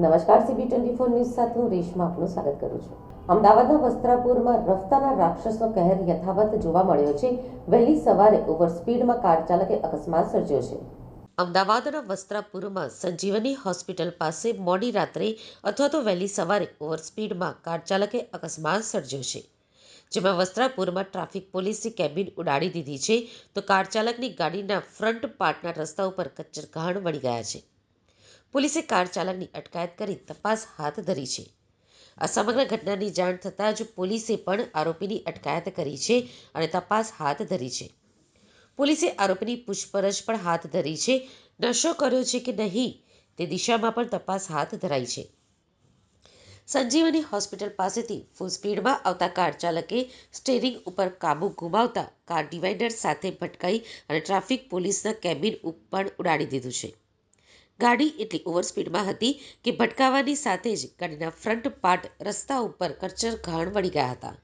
નમસ્કાર CB twenty four news સાથે હું રેશમા આપનું સ્વાગત કરું છું. અમદાવાદના વસ્ત્રાપુરમાં રફતાના રાક્ષસનો કહેર યથાવત જોવા મળ્યો છે. વહેલી સવારે ઓવર સ્પીડમાં કાર ચાલકે અકસ્માત સર્જ્યો છે. અમદાવાદના વસ્ત્રાપુરમાં સંજીવની હોસ્પિટલ પાસે મોડી રાત્રે અથવા તો વહેલી સવારે ઓવર સ્પીડમાં કાર ચાલકે અકસ્માત સર્જ્યો છે. જેમાં વસ્ત્રાપુરમાં ટ્રાફિક પોલીસની કેબિન ઉડાડી દીધી છે તો કાર ચાલકની ગાડીના ફ્રન્ટ પાર્ટના રસ્તા ઉપર કચ્છર ઘાણ વળી ગયા છે. પોલીસે કાર ચાલકની અટકાયત કરી તપાસ હાથ ધરી છે. આ સમગ્ર ઘટનાની જાણ થતાં જ પોલીસે પણ આરોપીની અટકાયત કરી છે અને તપાસ હાથ ધરી છે. પોલીસે આરોપીની પૂછપરછ પણ હાથ ધરી છે. નશો કર્યો છે કે નહીં તે દિશામાં પણ તપાસ હાથ ધરાઈ છે. સંજીવની હોસ્પિટલ પાસેથી ફૂલ સ્પીડમાં આવતા કાર ચાલકે સ્ટેરિંગ ઉપર કાબુ ગુમાવતા કાર ડિવાઈડર સાથે ભટકાઈ અને ટ્રાફિક પોલીસના કેબિન પણ ઉડાડી દીધું છે. ગાડી એટલી ઓવર સ્પીડમાં હતી કે ભટકાવાની સાથે જ ગાડીના ફ્રન્ટ પાર્ટ રસ્તા ઉપર કચ્ચર ઘાણ વળી ગયા હતા.